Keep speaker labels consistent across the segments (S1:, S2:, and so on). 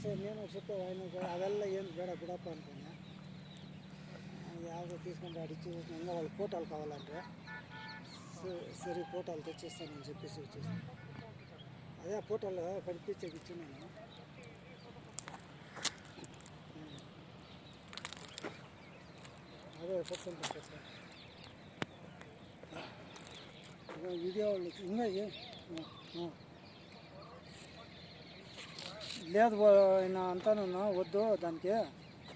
S1: Sir నేను ಸುತ್ತ ವಾಯಿನ ಅವೆಲ್ಲ ಏನು ಬೇಡ ಬಿಡಪ್ಪ ಅನ್ಕೊಂಡೆ ಯಾವುದೋ తీసుಕೊಂಡು అడిచి చూసిన వాళ్ళు ఫోటోలు కావాలంటే సరే ఫోటోలు తెచ్చిస్తానని చెప్పేసి వచ్చేసాను. అదే ఫోటోలు కనిపించేకి ఇచ్చినాను అదే ఫోటోలు తెచ్చేస్తాను ఇంకా వీడియో వాళ్ళు ఇంకా ఏ- ఆ, ఆ. లేదు ఆయన అంతాను వద్దు దానికి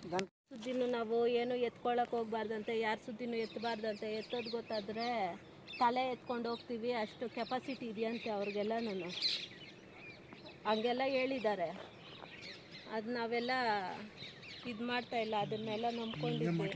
S1: దానికి
S2: ಸುದ್ದಿನೂ ನಾವು ಏನು ಎತ್ಕೊಳಕ್ ಹೋಗ್ಬಾರ್ದಂತೆ ಯಾರ ಸುದ್ದಿನೂ ಎತ್ತಬಾರ್ದಂತೆ ಎತ್ತೋದು ಗೊತ್ತಾದ್ರೆ ತಲೆ ಎತ್ಕೊಂಡು ಹೋಗ್ತೀವಿ ಅಷ್ಟು ಕೆಪಾಸಿಟಿ ಇದೆಯಂತೆ ಅವ್ರಿಗೆಲ್ಲನೂ ಹಂಗೆಲ್ಲ ಹೇಳಿದ್ದಾರೆ ಅದು ನಾವೆಲ್ಲ ಇದು ಮಾಡ್ತಾ ಇಲ್ಲ ಅದನ್ನೆಲ್ಲ ನಂಬ್ಕೊಂಡಿದ್ವಿ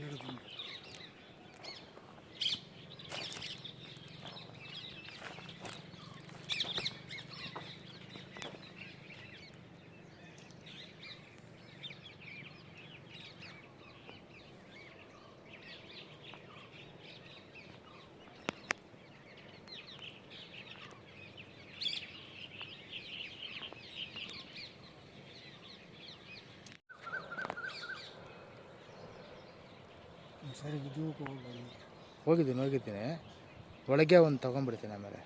S1: ಸರಿ
S3: ಹೋಗಿದ್ದೀನಿ ಹೋಗಿದ್ದೀನಿ. ಒಳಗೆ ಒಂದು ತೊಗೊಂಬಿಡ್ತೀನಿ ಆಮೇಲೆ.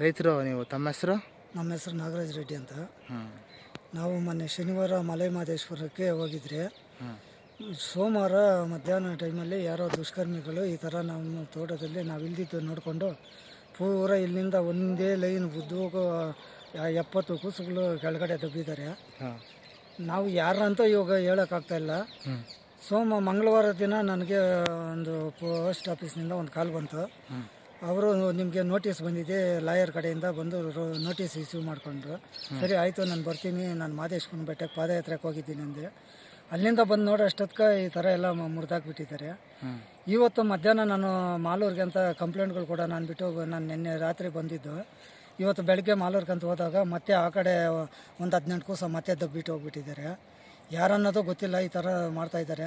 S3: ರೈತರು ನೀವು ತಮ್ಮ ಹೆಸರು?
S1: ನಮ್ಮ ಹೆಸರು ನಾಗರಾಜ್ ರೆಡ್ಡಿ ಅಂತ. ನಾವು ಮೊನ್ನೆ ಶನಿವಾರ ಮಲೆ ಮಹದೇಶ್ವರಕ್ಕೆ ಹೋಗಿದ್ರೆ. ಸೋಮವಾರ ಮಧ್ಯಾಹ್ನ ಟೈಮಲ್ಲಿ ಯಾರೋ ದುಷ್ಕರ್ಮಿಗಳು ಈ ಥರ ನಮ್ಮ ತೋಟದಲ್ಲಿ ನಾವು ಇಲ್ದಿದ್ದು ನೋಡಿಕೊಂಡು ಪೂರ ಇಲ್ಲಿಂದ ಒಂದೇ ಲೈನ್ ಉದ್ದು ಎಪ್ಪತ್ತು ಕೂಸುಗಳು ಕೆಳಗಡೆ ದಬ್ಬಿದ್ದಾರೆ. ನಾವು ಯಾರಂತ ಇವಾಗ ಹೇಳೋಕ್ಕಾಗ್ತಾ ಇಲ್ಲ. ಸೋಮ ಮಂಗಳವಾರ ದಿನ ನನಗೆ ಒಂದು ಪೋಸ್ಟ್ ಆಫೀಸ್ನಿಂದ ಒಂದು ಕಾಲ್ ಬಂತು. ಅವರು ನಿಮಗೆ ನೋಟಿಸ್ ಬಂದಿದೆ ಲಾಯರ್ ಕಡೆಯಿಂದ ಬಂದು ನೋಟಿಸ್ ಇಶ್ಯೂ ಮಾಡಿಕೊಂಡ್ರು. ಸರಿ ಆಯಿತು ನಾನು ಬರ್ತೀನಿ ನಾನು ಮಾದೇಶ್ವರನ ಬೆಟ್ಟಕ್ಕೆ ಪಾದಯಾತ್ರೆಗೆ ಹೋಗಿದ್ದೀನಿ ಅಂದೆ. ಅಲ್ಲಿಂದ ಬಂದು ನೋಡೋ ಅಷ್ಟೊತ್ತಕ್ಕೆ ಈ ಥರ ಎಲ್ಲ ಮುರಿದಾಕ್ಬಿಟ್ಟಿದ್ದಾರೆ. ಇವತ್ತು ಮಧ್ಯಾಹ್ನ ನಾನು ಮಾಲೂರಿಗೆ ಅಂತ ಕಂಪ್ಲೇಂಟ್ಗಳು ಕೂಡ ನಾನು ಬಿಟ್ಟು ನಾನು ನಿನ್ನೆ ರಾತ್ರಿ ಬಂದಿದ್ದು. ಇವತ್ತು ಬೆಳಗ್ಗೆ ಮಾಲೂರ್ಗಂತ ಅಂತ ಹೋದಾಗ ಮತ್ತೆ ಆ ಕಡೆ ಒಂದು ಹದಿನೆಂಟು ಕೂಸ ಮತ್ತೆ ದಬ್ಬಿಟ್ಟು ಹೋಗ್ಬಿಟ್ಟಿದ್ದಾರೆ. ಯಾರನ್ನೋದು ಗೊತ್ತಿಲ್ಲ ಈ ಥರ ಮಾಡ್ತಾಯಿದ್ದಾರೆ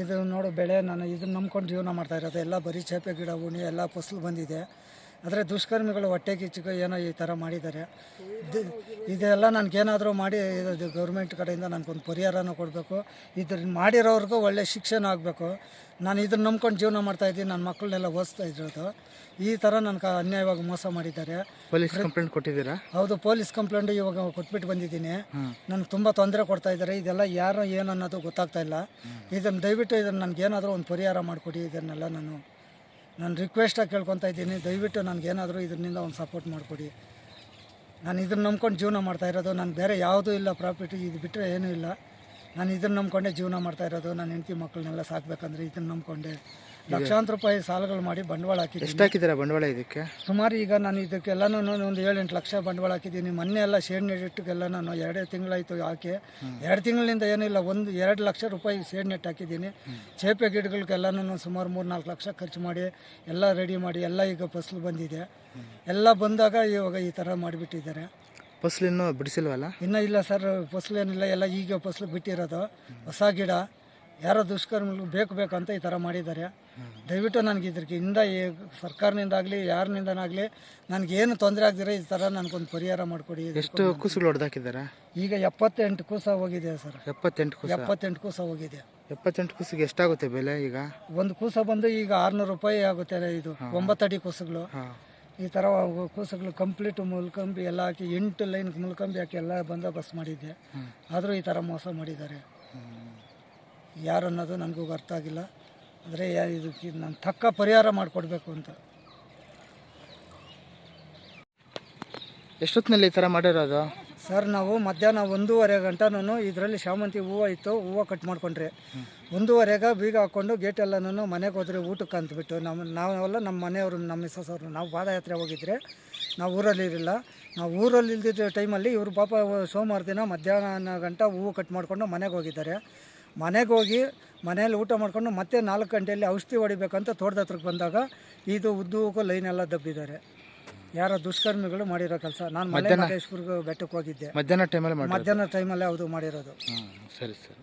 S1: ಇದು ನೋಡು ಬೆಳೆ, ನಾನು ಇದನ್ನ ನಂಬ್ಕೊಂಡು ಜೀವನ ಮಾಡ್ತಾ ಇರೋದು. ಎಲ್ಲ ಬರೀ ಚೇಪೆ, ಗಿಡ ಉಣಿ ಎಲ್ಲ ಫಸಲು ಬಂದಿದೆ. ಆದರೆ ದುಷ್ಕರ್ಮಿಗಳು ಹೊಟ್ಟೆ ಕಿಚ್ಚಿಗೆ ಏನೋ ಈ ಥರ ಮಾಡಿದ್ದಾರೆ. ಇದೆಲ್ಲ ನನಗೇನಾದರೂ ಮಾಡಿ ಇದು ಗೌರ್ಮೆಂಟ್ ಕಡೆಯಿಂದ ನನಗೊಂದು ಪರಿಹಾರನೂ ಕೊಡಬೇಕು. ಇದ್ರ ಮಾಡಿರೋರ್ಗೂ ಒಳ್ಳೆ ಶಿಕ್ಷಣ ಆಗಬೇಕು. ನಾನು ಇದನ್ನು ನಂಬ್ಕೊಂಡು ಜೀವನ ಮಾಡ್ತಾಯಿದ್ದೀನಿ ನನ್ನ ಮಕ್ಕಳನ್ನೆಲ್ಲ ಓದಿಸ್ತಾ ಇರೋದು. ಈ ಥರ ನನಗೆ ಅನ್ಯಾಯವಾಗಿ ಮೋಸ ಮಾಡಿದ್ದಾರೆ.
S3: ಪೊಲೀಸ್ ಕಂಪ್ಲೇಂಟ್ ಕೊಟ್ಟಿದ್ದೀರಾ?
S1: ಹೌದು ಪೊಲೀಸ್ ಕಂಪ್ಲೇಂಟ್ ಇವಾಗ ಕೊಟ್ಬಿಟ್ಟು ಬಂದಿದ್ದೀನಿ. ನನಗೆ ತುಂಬ ತೊಂದರೆ ಕೊಡ್ತಾ ಇದ್ದಾರೆ. ಇದೆಲ್ಲ ಯಾರು ಏನು ಅನ್ನೋದು ಗೊತ್ತಾಗ್ತಾ ಇಲ್ಲ. ಇದನ್ನು ದಯವಿಟ್ಟು ಇದನ್ನು ನನಗೇನಾದರೂ ಒಂದು ಪರಿಹಾರ ಮಾಡಿಕೊಡಿ. ಇದನ್ನೆಲ್ಲ ನಾನು ನಾನು ರಿಕ್ವೆಸ್ಟಾಗಿ ಕೇಳ್ಕೊತಾ ಇದ್ದೀನಿ. ದಯವಿಟ್ಟು ನನಗೇನಾದರೂ ಇದರಿಂದ ಒಂದು ಸಪೋರ್ಟ್ ಮಾಡಿಕೊಡಿ. ನಾನು ಇದನ್ನು ನಂಬ್ಕೊಂಡು ಜೀವನ ಮಾಡ್ತಾ ಇರೋದು, ನಾನು ಬೇರೆ ಯಾವುದೂ ಇಲ್ಲ ಪ್ರಾಪರ್ಟಿ, ಇದು ಬಿಟ್ಟರೆ ಏನೂ ಇಲ್ಲ. ನಾನು ಇದನ್ನು ನಂಬ್ಕೊಂಡೆ ಜೀವನ ಮಾಡ್ತಾ ಇರೋದು, ನನ್ನ ಹೆಂಡತಿ ಮಕ್ಕಳನ್ನೆಲ್ಲ ಸಾಕಬೇಕಂದ್ರೆ ಇದನ್ನು ನಂಬ್ಕೊಂಡೆ. ಲಕ್ಷಾಂತರ ರೂಪಾಯಿ ಸಾಲಗಳು ಮಾಡಿ ಬಂಡವಾಳ ಹಾಕಿದ್ದೀನಿ.
S3: ಎಷ್ಟು ಹಾಕಿದ್ದೀರ ಬಂಡವಾಳ ಇದಕ್ಕೆ?
S1: ಸುಮಾರು ಈಗ ನಾನು ಇದಕ್ಕೆಲ್ಲನೂ ಒಂದು ಏಳೆಂಟು ಲಕ್ಷ ಬಂಡವಾಳ ಹಾಕಿದ್ದೀನಿ. ಮೊನ್ನೆ ಎಲ್ಲ ಶೇಡ್ ನೆಟ್ಟಿಗೆಲ್ಲ ನಾನು ಎರಡೇ ತಿಂಗಳಾಯಿತು ಹಾಕಿ. ಎರಡು ತಿಂಗಳಿಂದ ಏನಿಲ್ಲ ಒಂದು ಎರಡು ಲಕ್ಷ ರೂಪಾಯಿ ಶೇಡ್ ನೆಟ್ ಹಾಕಿದ್ದೀನಿ. ಚೇಪೆ ಗಿಡಗಳಿಗೆಲ್ಲನೂ ಸುಮಾರು ಮೂರು ನಾಲ್ಕು ಲಕ್ಷ ಖರ್ಚು ಮಾಡಿ ಎಲ್ಲ ರೆಡಿ ಮಾಡಿ ಎಲ್ಲ ಈಗ ಫಸಲು ಬಂದಿದೆ. ಎಲ್ಲ ಬಂದಾಗ ಇವಾಗ ಈ ಥರ ಮಾಡಿಬಿಟ್ಟಿದ್ದಾರೆ.
S3: ಫಸಲು ಇನ್ನೂ ಬಿಡಿಸಿಲ್ವಲ್ಲ?
S1: ಇನ್ನೂ ಇಲ್ಲ ಸರ್ ಫಸಲು ಏನಿಲ್ಲ ಎಲ್ಲ ಈಗ ಫಸಲು ಬಿಟ್ಟಿರೋದು. ಹೊಸ ಗಿಡ ಯಾರೋ ದುಷ್ಕರ್ಮಿಗಳು ಬೇಕು ಬೇಕು ಅಂತ ಈ ಥರ ಮಾಡಿದ್ದಾರೆ. ದಯವಿಟ್ಟು ನನಗೆ ಇದಕ್ಕಿಂದ ಈ ಸರ್ಕಾರದಿಂದಾಗಲಿ ಯಾರನಿಂದನಾಗಲಿ ನನಗೇನು ತೊಂದರೆ ಆಗದಿರೋ ಈ ಥರ ನನಗೊಂದು ಪರಿಹಾರ ಮಾಡಿಕೊಡಿ.
S3: ಎಷ್ಟು ಕೂಸುಗಳು ಹೊಡೆದಾಕಿದ್ದಾರೆ?
S1: ಈಗ ಎಪ್ಪತ್ತೆಂಟು ಕೂಸ ಹೋಗಿದೆ ಸರ್.
S3: ಎಪ್ಪತ್ತೆಂಟು ಕೂಸ?
S1: ಎಪ್ಪತ್ತೆಂಟು ಕೂಸ ಹೋಗಿದೆ.
S3: ಎಪ್ಪತ್ತೆಂಟು ಕೂಸಿಗೆ ಎಷ್ಟಾಗುತ್ತೆ ಬೆಲೆ ಈಗ?
S1: ಒಂದು ಕೂಸ ಬಂದು ಈಗ ಆರುನೂರು ರೂಪಾಯಿ ಆಗುತ್ತೆ ಇದು. ಒಂಬತ್ತಡಿ ಕೂಸುಗಳು. ಈ ಥರ ಕೂಸುಗಳು ಕಂಪ್ಲೀಟ್ ಮುಲ್ಕಂಬಿ ಎಲ್ಲ ಹಾಕಿ ಎಂಟು ಲೈನ್ ಮುಲ್ಕಂಬಿ ಹಾಕಿ ಎಲ್ಲ ಬಂದೋಬಸ್ತ್ ಮಾಡಿದ್ದೆ. ಆದರೂ ಈ ಥರ ಮೋಸ ಮಾಡಿದ್ದಾರೆ. ಯಾರು ಅನ್ನೋದು ನನಗೂ ಅರ್ಥ ಆಗಿಲ್ಲ. ಅಂದರೆ ಇದಕ್ಕೆ ನಾನು ತಕ್ಕ ಪರಿಹಾರ ಮಾಡಿಕೊಡ್ಬೇಕು ಅಂತ.
S3: ಎಷ್ಟೊತ್ತಿನಲ್ಲಿ ಈ ಥರ ಮಾಡಿರೋದು?
S1: ಸರ್ ನಾವು ಮಧ್ಯಾಹ್ನ ಒಂದೂವರೆ ಗಂಟನೂ ಇದರಲ್ಲಿ ಶಾಮಂತಿ ಹೂವು ಇತ್ತು ಹೂವು ಕಟ್ ಮಾಡ್ಕೊಂಡ್ರಿ. ಒಂದೂವರೆಗೆ ಬೀಗ ಹಾಕ್ಕೊಂಡು ಗೇಟ್ ಎಲ್ಲನೂ ಮನೆಗೆ ಹೋದ್ರೆ ಊಟಕ್ಕೆ ಅಂತಬಿಟ್ಟು ನಮ್ಮ ನಾವೆಲ್ಲ ನಮ್ಮ ಮನೆಯವರು ನಮ್ಮ ಮಿಸ್ಸಸ್ ಅವರು ನಾವು ಪಾದಯಾತ್ರೆ ಹೋಗಿದ್ರೆ ನಾವು ಊರಲ್ಲಿ ಇರಲಿಲ್ಲ. ನಾವು ಊರಲ್ಲಿ ಇಲ್ದಿದ್ದ ಟೈಮಲ್ಲಿ ಇವರು ಪಾಪ ಸೋಮವಾರ ದಿನ ಮಧ್ಯಾಹ್ನ ಗಂಟ ಹೂವು ಕಟ್ ಮಾಡಿಕೊಂಡು ಮನೆಗೆ ಹೋಗಿದ್ದಾರೆ. ಮನೆಗೆ ಹೋಗಿ ಮನೆಯಲ್ಲಿ ಊಟ ಮಾಡ್ಕೊಂಡು ಮತ್ತೆ ನಾಲ್ಕು ಗಂಟೆಯಲ್ಲಿ ಔಷಧಿ ಹೊಡಿಬೇಕಂತ ತೋಟದ ಹತ್ರಕ್ಕೆ ಬಂದಾಗ ಇದು ಉದ್ದಕ್ಕೂ ಲೈನ್ ಎಲ್ಲ ದಬ್ಬಿದ್ದಾರೆ. ಯಾರೋ ದುಷ್ಕರ್ಮಿಗಳು ಮಾಡಿರೋ ಕೆಲಸ. ನಾನು ಮಹದೇಶ್ವರ್ಗೆ ಬೆಟ್ಟಕ್ಕೆ ಹೋಗಿದ್ದೆ.
S3: ಮಧ್ಯಾಹ್ನ ಟೈಮಲ್ಲಿ
S1: ಮಧ್ಯಾಹ್ನ ಟೈಮಲ್ಲಿ ಅದು ಮಾಡಿರೋದು.
S3: ಸರಿ ಸರಿ.